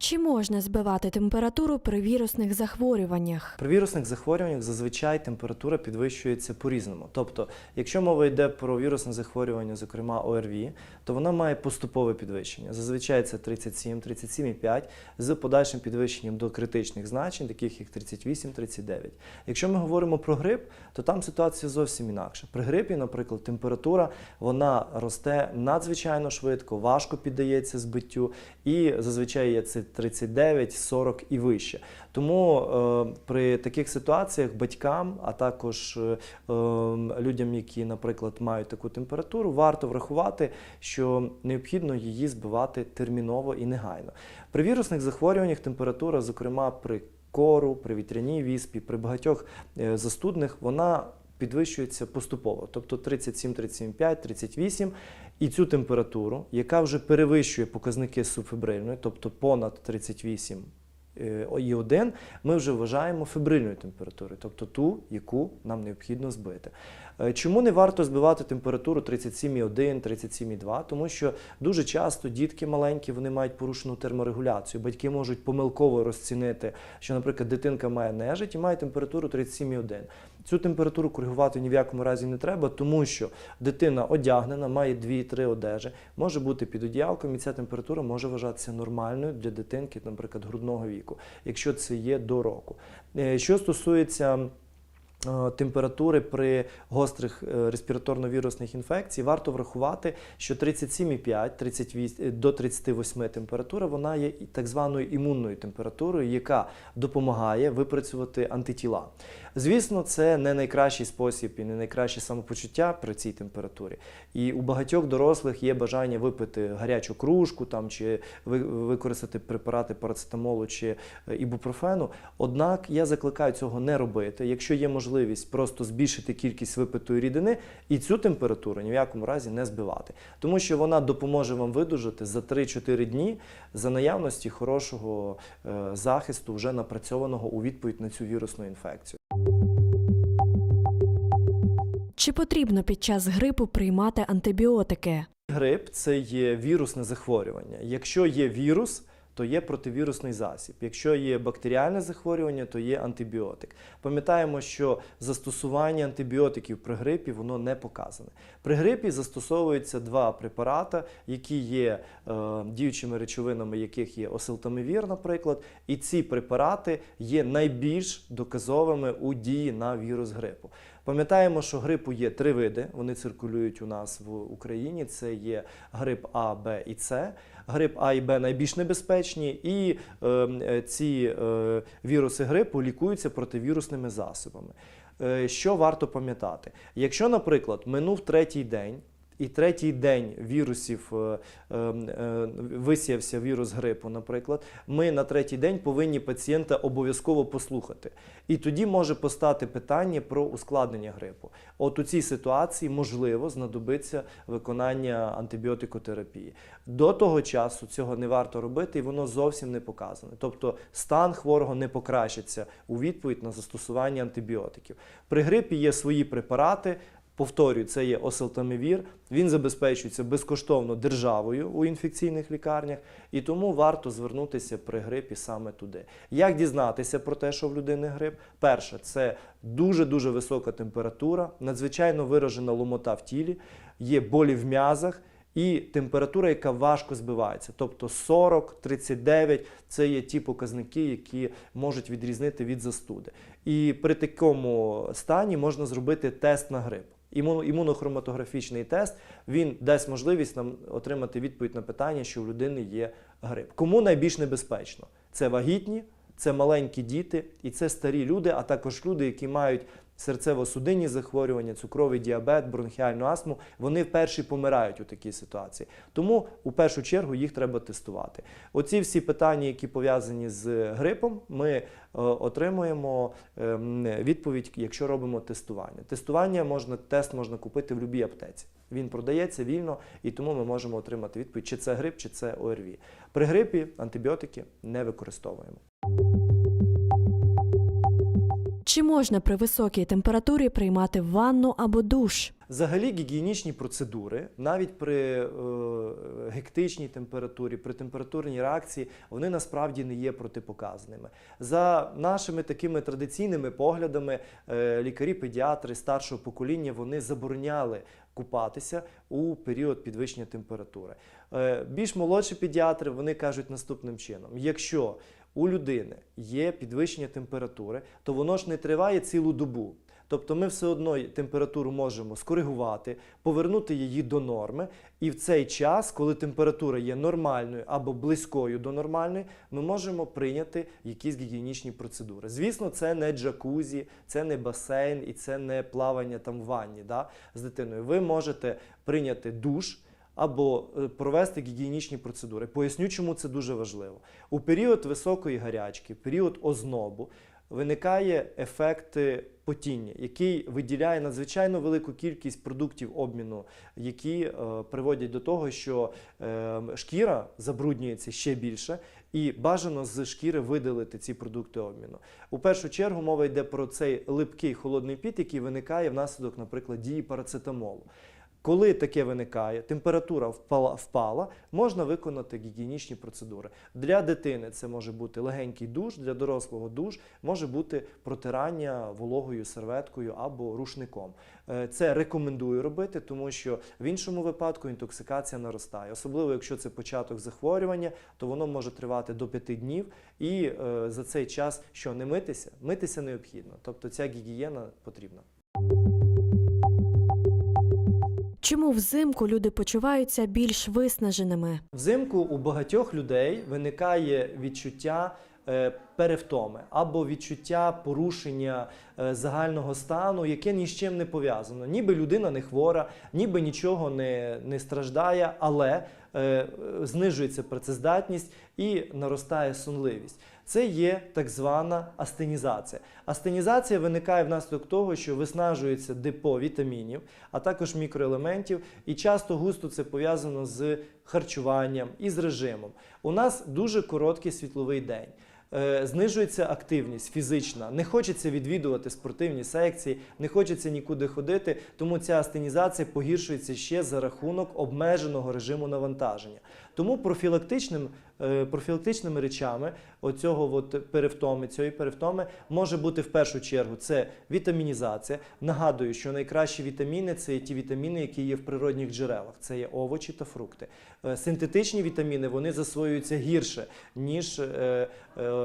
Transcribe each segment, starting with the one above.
Чи можна збивати температуру при вірусних захворюваннях? При вірусних захворюваннях зазвичай температура підвищується по-різному. Тобто, якщо мова йде про вірусне захворювання, зокрема ОРВІ, то вона має поступове підвищення. Зазвичай це 37, 37,5 з подальшим підвищенням до критичних значень, таких як 38-39. Якщо ми говоримо про грип, то там ситуація зовсім інакша. При грипі, наприклад, температура вона росте надзвичайно швидко, важко піддається збиттю, і зазвичай є це 39, 40 і вище. Тому е, при таких ситуаціях батькам, а також е, е, людям, які, наприклад, мають таку температуру, варто врахувати, що необхідно її збивати терміново і негайно. При вірусних захворюваннях температура, зокрема при кору, при вітряній віспі, при багатьох е, застудних, вона підвищується поступово, тобто 37, 35, 38. І цю температуру, яка вже перевищує показники субфебрильної, тобто понад 38 е, і 1, ми вже вважаємо фебрильною температурою, тобто ту, яку нам необхідно збити. Е, Чому не варто збивати температуру 37,1, 37,2? Тому що дуже часто дітки маленькі вони мають порушену терморегуляцію. Батьки можуть помилково розцінити, що, наприклад, дитинка має нежить і має температуру 37,1. Цю температуру коригувати ні в якому разі не треба, тому що дитина одягнена, має 2-3 одежі, може бути під одіялком, і ця температура може вважатися нормальною для дитинки, наприклад, грудного віку, якщо це є до року. Е, Що стосується температури при гострих е, респіраторно-вірусних інфекцій, варто врахувати, що 37,5 38, е, до 38 температура вона є так званою імунною температурою, яка допомагає випрацювати антитіла. Звісно, це не найкращий спосіб і не найкраще самопочуття при цій температурі. І у багатьох дорослих є бажання випити гарячу кружку там, чи використати препарати парацетамолу чи е, ібупрофену. Однак я закликаю цього не робити. Якщо є можливість просто збільшити кількість випитої рідини і цю температуру ні в якому разі не збивати. Тому що вона допоможе вам видужати за 3-4 дні за наявності хорошого е, захисту, вже напрацьованого у відповідь на цю вірусну інфекцію. Чи потрібно під час грипу приймати антибіотики? Грип це є вірусне захворювання. Якщо є вірус, то є противірусний засіб. Якщо є бактеріальне захворювання, то є антибіотик. Пам'ятаємо, що застосування антибіотиків при грипі воно не показане. При грипі застосовуються два препарати, які є е, діючими речовинами, яких є осилтамівір, наприклад, і ці препарати є найбільш доказовими у дії на вірус грипу. Пам'ятаємо, що грипу є три види. Вони циркулюють у нас в Україні. Це є грип А, Б і С. Грип А і Б найбільш небезпечні, і е, е, ці е, віруси грипу лікуються противірусними засобами. Е, що варто пам'ятати? Якщо, наприклад, минув третій день. І третій день вірусів е, е, е, висіявся вірус грипу, наприклад, ми на третій день повинні пацієнта обов'язково послухати. І тоді може постати питання про ускладнення грипу. От у цій ситуації можливо знадобиться виконання антибіотикотерапії. До того часу цього не варто робити, і воно зовсім не показане. Тобто стан хворого не покращиться у відповідь на застосування антибіотиків. При грипі є свої препарати. Повторюю, це є оселтамівір. Він забезпечується безкоштовно державою у інфекційних лікарнях, і тому варто звернутися при грипі саме туди. Як дізнатися про те, що в людини грип? Перше, це дуже дуже висока температура, надзвичайно виражена ломота в тілі, є болі в м'язах. І температура, яка важко збивається, тобто 40, 39 це є ті показники, які можуть відрізнити від застуди. І при такому стані можна зробити тест на грип. Імуно- Імунохроматографічний тест він дасть можливість нам отримати відповідь на питання, що в людини є грип. Кому найбільш небезпечно? Це вагітні, це маленькі діти і це старі люди, а також люди, які мають серцево-судинні захворювання, цукровий діабет, бронхіальну астму, вони перші помирають у такій ситуації. Тому у першу чергу їх треба тестувати. Оці всі питання, які пов'язані з грипом, ми е, отримуємо ем, відповідь, якщо робимо тестування. Тестування можна, тест можна купити в будь-якій аптеці. Він продається вільно, і тому ми можемо отримати відповідь, чи це грип, чи це ОРВІ. При грипі антибіотики не використовуємо. Чи можна при високій температурі приймати ванну або душ? Взагалі гігієнічні процедури, навіть при е, гектичній температурі, при температурній реакції, вони насправді не є протипоказаними. За нашими такими традиційними поглядами, е, лікарі-педіатри старшого покоління вони забороняли купатися у період підвищення температури. Е, більш молодші педіатри вони кажуть наступним чином: якщо у людини є підвищення температури, то воно ж не триває цілу добу. Тобто ми все одно температуру можемо скоригувати, повернути її до норми, і в цей час, коли температура є нормальною або близькою до нормальної, ми можемо прийняти якісь гігієнічні процедури. Звісно, це не джакузі, це не басейн і це не плавання там в ванні да, з дитиною. Ви можете прийняти душ або е, провести гігієнічні процедури. Поясню, чому це дуже важливо. У період високої гарячки, період ознобу виникає ефект потіння, який виділяє надзвичайно велику кількість продуктів обміну, які е, приводять до того, що е, шкіра забруднюється ще більше, і бажано з шкіри видалити ці продукти обміну. У першу чергу мова йде про цей липкий холодний піт, який виникає внаслідок, наприклад, дії парацетамолу. Коли таке виникає, температура впала, впала, можна виконати гігієнічні процедури. Для дитини це може бути легенький душ, для дорослого душ може бути протирання вологою серветкою або рушником. Е, Це рекомендую робити, тому що в іншому випадку інтоксикація наростає. Особливо, якщо це початок захворювання, то воно може тривати до 5 днів, і е, за цей час що не митися, митися необхідно. Тобто ця гігієна потрібна. Чому взимку люди почуваються більш виснаженими? Взимку у багатьох людей виникає відчуття е, перевтоми або відчуття порушення е, загального стану, яке ні з чим не пов'язано. Ніби людина не хвора, ніби нічого не, не страждає, але е, знижується працездатність і наростає сонливість. Це є так звана астенізація. Астенізація виникає внаслідок того, що виснажується депо вітамінів, а також мікроелементів, і часто густо це пов'язано з харчуванням і з режимом. У нас дуже короткий світловий день. Е, Знижується активність фізична, не хочеться відвідувати спортивні секції, не хочеться нікуди ходити, тому ця астенізація погіршується ще за рахунок обмеженого режиму навантаження. Тому профілактичним, е, профілактичними речами оцього от перевтоми, цієї перевтоми може бути в першу чергу це вітамінізація. Нагадую, що найкращі вітаміни це ті вітаміни, які є в природних джерелах. Це є овочі та фрукти. Е, Синтетичні вітаміни вони засвоюються гірше, ніж,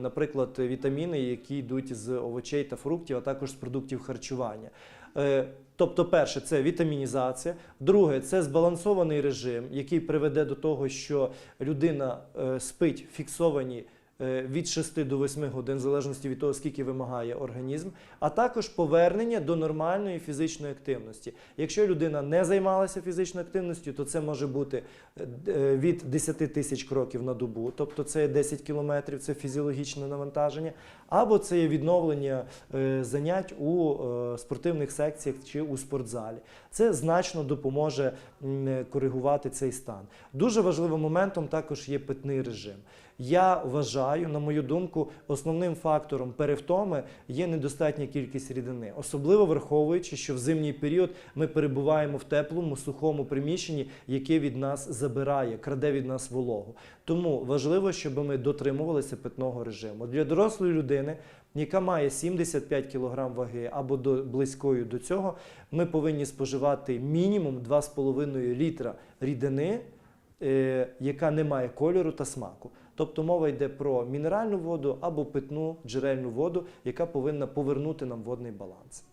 наприклад, вітаміни, які йдуть з овочей та фруктів, а також з продуктів харчування. Е, Тобто, перше, це вітамінізація. Друге, це збалансований режим, який приведе до того, що людина е, спить фіксовані е, від 6 до 8 годин, в залежності від того, скільки вимагає організм, а також повернення до нормальної фізичної активності. Якщо людина не займалася фізичною активністю, то це може бути е, е, від 10 тисяч кроків на добу, тобто це є 10 кілометрів, це фізіологічне навантаження, або це є відновлення е, занять у е, спортивних секціях чи у спортзалі. Це значно допоможе е, коригувати цей стан. Дуже важливим моментом також є питний режим. Я вважаю, на мою думку, основним фактором перевтоми є недостатня кількість рідини, особливо враховуючи, що в зимній період ми перебуваємо в теплому, сухому приміщенні, яке від нас забирає, краде від нас вологу. Тому важливо, щоб ми дотримувалися питного режиму. Для дорослої людини, яка має 75 кг ваги або до близької до цього, ми повинні споживати мінімум 2,5 літра рідини, е, яка не має кольору та смаку. Тобто мова йде про мінеральну воду або питну джерельну воду, яка повинна повернути нам водний баланс.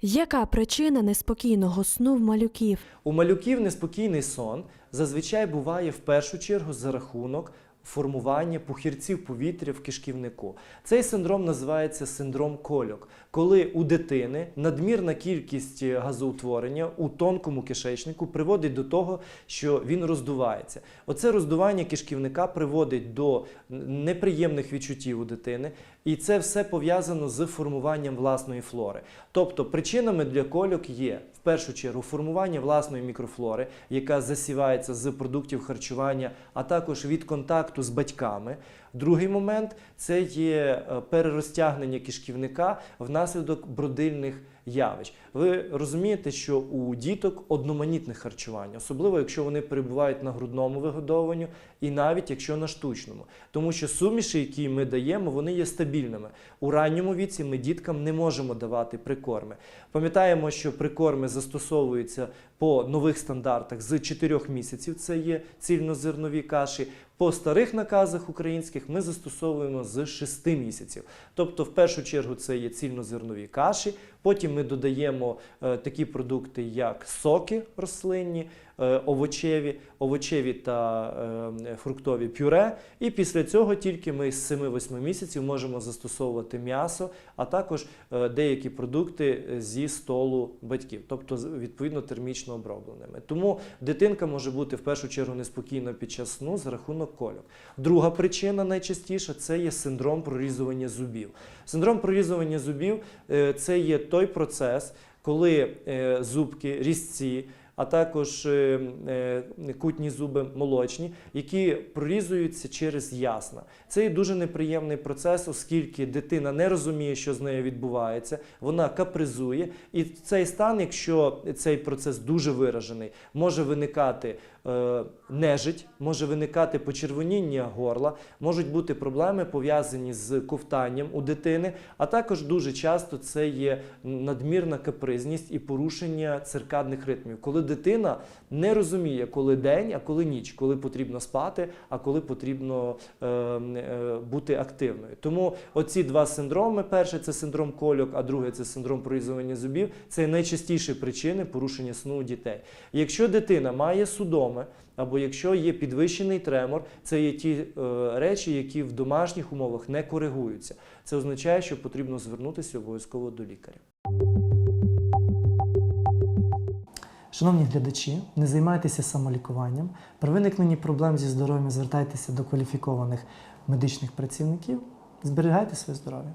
Яка причина неспокійного сну в малюків? У малюків неспокійний сон зазвичай буває в першу чергу за рахунок формування пухірців повітря в кишківнику. Цей синдром називається синдром кольок, коли у дитини надмірна кількість газоутворення у тонкому кишечнику приводить до того, що він роздувається. Оце роздування кишківника приводить до неприємних відчуттів у дитини, і це все пов'язано з формуванням власної флори. Тобто причинами для кольок є в першу чергу формування власної мікрофлори, яка засівається з продуктів харчування, а також від контакту з батьками. Другий момент це є е, перерозтягнення кишківника внаслідок бродильних явищ. Ви розумієте, що у діток одноманітне харчування, особливо якщо вони перебувають на грудному вигодовуванні, і навіть якщо на штучному, тому що суміші, які ми даємо, вони є стабільними. У ранньому віці ми діткам не можемо давати прикорми. Пам'ятаємо, що прикорми застосовуються по нових стандартах з 4 місяців. Це є цільнозернові каші. По старих наказах українських ми застосовуємо з 6 місяців. Тобто, в першу чергу, це є цільнозернові каші. Потім ми додаємо е, такі продукти, як соки рослинні, овочеві, овочеві та е, фруктові пюре. І після цього тільки ми з 7-8 місяців можемо застосовувати м'ясо, а також е, деякі продукти зі столу батьків, тобто відповідно термічно обробленими. Тому дитинка може бути в першу чергу неспокійна під час сну за рахунок кольок. Друга причина найчастіша це є синдром прорізування зубів. Синдром прорізування зубів е, це є той процес, коли е, зубки, різці, а також е, е, кутні зуби молочні, які прорізуються через ясна. Це є дуже неприємний процес, оскільки дитина не розуміє, що з нею відбувається, вона капризує. І цей стан, якщо цей процес дуже виражений, може виникати нежить, може виникати почервоніння горла, можуть бути проблеми пов'язані з ковтанням у дитини, а також дуже часто це є надмірна капризність і порушення циркадних ритмів, коли дитина не розуміє, коли день, а коли ніч, коли потрібно спати, а коли потрібно е, е, бути активною. Тому оці два синдроми: перший це синдром кольок, а другий це синдром прорізування зубів. Це найчастіші причини порушення сну у дітей. Якщо дитина має судоми, або якщо є підвищений тремор, це є ті е, речі, які в домашніх умовах не коригуються. Це означає, що потрібно звернутися обов'язково до лікаря. Шановні глядачі, не займайтеся самолікуванням. При виникненні проблем зі здоров'ям звертайтеся до кваліфікованих медичних працівників. Зберігайте своє здоров'я.